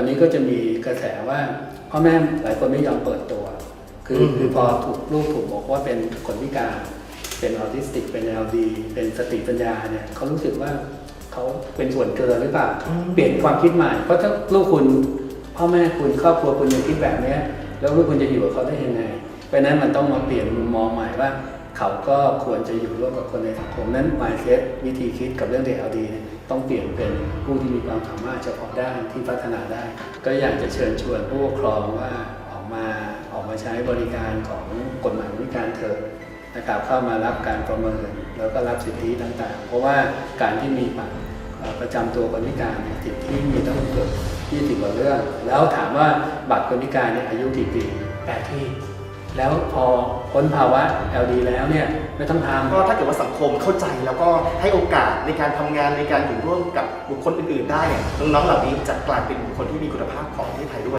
วันนี้ก็จะมีกระแสว่าพ่อแม่หลายคนไม่ยอมเปิดตัว คืออืมคือพอถูกลูกถูกบอกว่าเป็นคนพิการ เป็นออทิสติก เป็น LD เป็นสติปัญญาเนี่ยเขารู้สึกว่าเขาเป็นส่วนเกินหรือเปล่า เปลี่ยนความคิดใหม่ เพราะถ้าลูกคุณพ่อแม่คุณครอบครัวคุณยังคิดแบบเนี้ยแล้วลูกคุณจะอยู่กับเขาได้ยังไงเพราะฉะนั้นมันต้องมาเปลี่ยนมุมมองใหม่ว่า เขาก็ควรจะอยู่ร่วมกับคนในสังคมนั้น mindset วิธีคิดกับเรื่อง DLD เนี่ยต้องเปลี่ยนเป็นผู้ที่มีความสามารถเฉพาะด้านที่พัฒนาได้ ก็อยากจะเชิญชวนผู้ปกครองว่าออกมาออกมาใช้บริการของกฎหมายบริการเถอะนะครับเข้ามารับการประเมินแล้วก็รับสิทธิต่างๆ เพราะว่าการที่มีบัตรประจำตัวคนพิการเนี่ยสิทธิมีตั้งเกือบ20กว่าเรื่อง แล้วถามว่าบัตรคนพิการเนี่ยอายุกี่ปีแปดที่ แล้วพอพ้นภาวะ LD แล้วเนี่ยไม่ต้องทำ ก็ถ้าเกิดว่าสังคมเข้าใจแล้วก็ให้โอกาสในการทำงานในการอยู่ร่วมกับบุคคลอื่นๆ ได้เนี่ยน้องๆเหล่านี้จะกลายเป็นบุคคลที่มีคุณภาพของประเทศไทยด้วย